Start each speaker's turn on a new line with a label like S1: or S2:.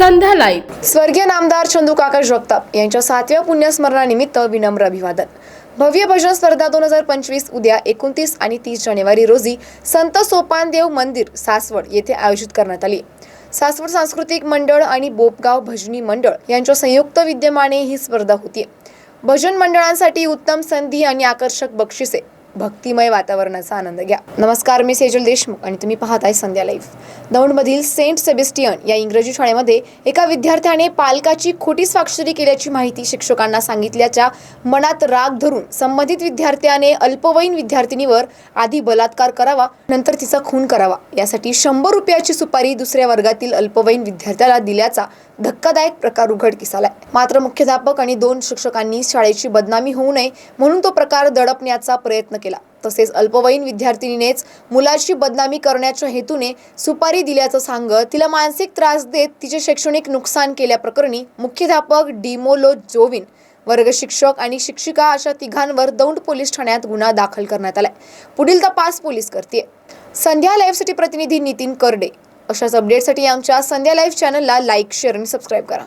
S1: संध्या live
S2: स्वर्गीय नामदार चंदूकाका जगताप यांच्या सातव्या पुण्यस्मरणानिमित्त विनम्र अभिवादन. भव्य भजन स्पर्धा दोन हजार पंचवीस उद्या एकोणतीस आणि तीस जानेवारी रोजी संत सोपानदेव मंदिर सासवड येथे आयोजित करण्यात आली. सासवड सांस्कृतिक मंडळ आणि बोपगाव भजनी मंडळ यांच्या संयुक्त विद्यमाने ही स्पर्धा होती. भजन मंडळांसाठी उत्तम संधी आणि आकर्षक बक्षिसे भक्तिमय वातावरणाचा आनंद घ्या. नमस्कार मी सेजल देशमुख आणि तुम्ही पाहताय संध्या लाईव्ह. दौंडमधील सेंट सेबेस्टियन या इंग्रजी शाळेमध्ये एका विद्यार्थ्याने पालकाची खोटी स्वाक्षरी केल्याची माहिती शिक्षकांना सांगितल्याच्या मनात राग धरून संबंधित विद्यार्थ्याने अल्पवयीन विद्यार्थिनीवर आधी बलात्कार करावा नंतर तिचा खून करावा. यासाठी शंभर रुपयाची सुपारी दुसऱ्या वर्गातील अल्पवयीन विद्यार्थ्याला दिल्याचा धक्कादायक प्रकार उघडकीस आलाय. मात्र मुख्याध्यापक आणि दोन शिक्षकांनी शाळेची बदनामी होऊ नये म्हणून तो प्रकार दडपण्याचा प्रयत्न केला. तसेच अल्पवयीन विद्यार्थिनीनेच मुलाची बदनामी करण्याच्या हेतूने सुपारी दिल्याचं सांगत तिला मानसिक त्रास देत तिचे शैक्षणिक नुकसान केल्याप्रकरणी मुख्याध्यापक डिमोलो जोविन वर्ग शिक्षक आणि शिक्षिका अशा तिघांवर दौंड पोलीस ठाण्यात गुन्हा दाखल करण्यात आलाय. पुढील तपास पोलीस करते संध्या लाईव्हसाठी प्रतिनिधी नितीन करडे अशाच अपडेटसाठी आमच्या संध्या लाईव्ह चॅनलला लाईक शेअर आणि सबस्क्राईब करा.